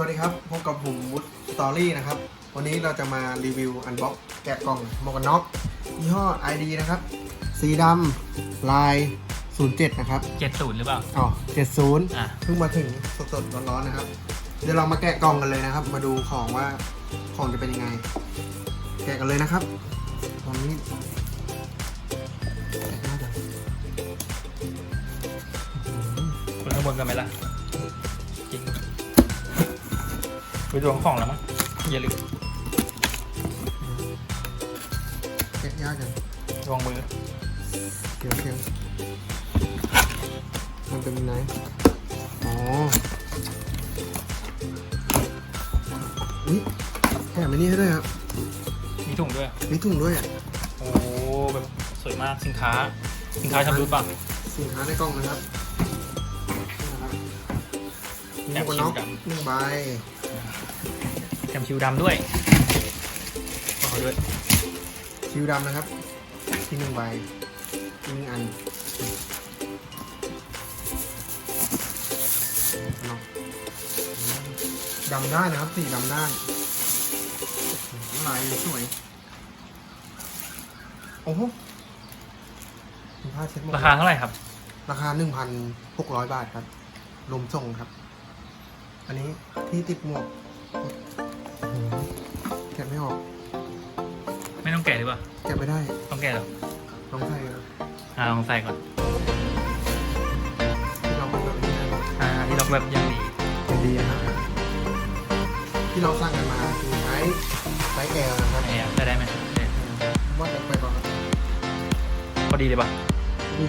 วัสดีครับ พบกับผมวุฒสตอรี่นะครับ วันนี้เราจะมารีวิวอันบ็อกแกะกล่องหมวกกันน็อกยี่ห้อ ID นะครับ สีดำลาย 07 นะครับ เจ็ดศูนย์หรือเปล่า อ๋อ70อะเพิ่งมาถึงสดๆร้อนๆนะครับ เดี๋ยวเรามาแกะกล่องกันเลยนะครับ มาดูของว่าของจะเป็นยังไง แกะกันเลยนะครับตอนนี้แกะหน้าก่อนคุณข้างบนกันไหมล่ะ ไปดูของแล้วมั้งอย่าลืมแกะยากจังระวังมือเดี๋ยวเดี๋ยวมันเป็นยังไงอ๋ออุ้ยแถมอันนี้ให้ด้วยครับมีถุงด้วย มีถุงด้วยอะโอ้แบบสวยมากสินค้า สินค้าชำรุดป่ะสินค้าในกล่องนะครับนี่นะครับหมวกกันน็อกแถมชิวดำหนึ่งใบ แถมชิวดำด้วยขอด้วยชิวดำนะครับ ที่หนึ่งใบที่หนึ่งอันหมวกกันน็อกดำได้นะครับสีดำได้ลายสวย โอ้โหมีผ้าเช็ดหมดราคาเท่าไหร่ครับ ราคา1,600บาทครับรวมส่งครับ อันนี้ที่ติดหมวกโอ้โหแกะไม่ออก ไม่ต้องแกะหรือเปล่า แกะไม่ได้ต้องแกะเหรอลองใส่ครับอ่าลองใส่ก่อน ที่เราเป็นแบบนี้นะอ่าที่ล็อกแบบยังดีเป็นดีนะครับที่เราสั่งกันมาคือใช้ไซส์ L นะครับแอร์ได้ได้ไหมเออว่าจะไปก่อนครับพอดีเลยป่ะดี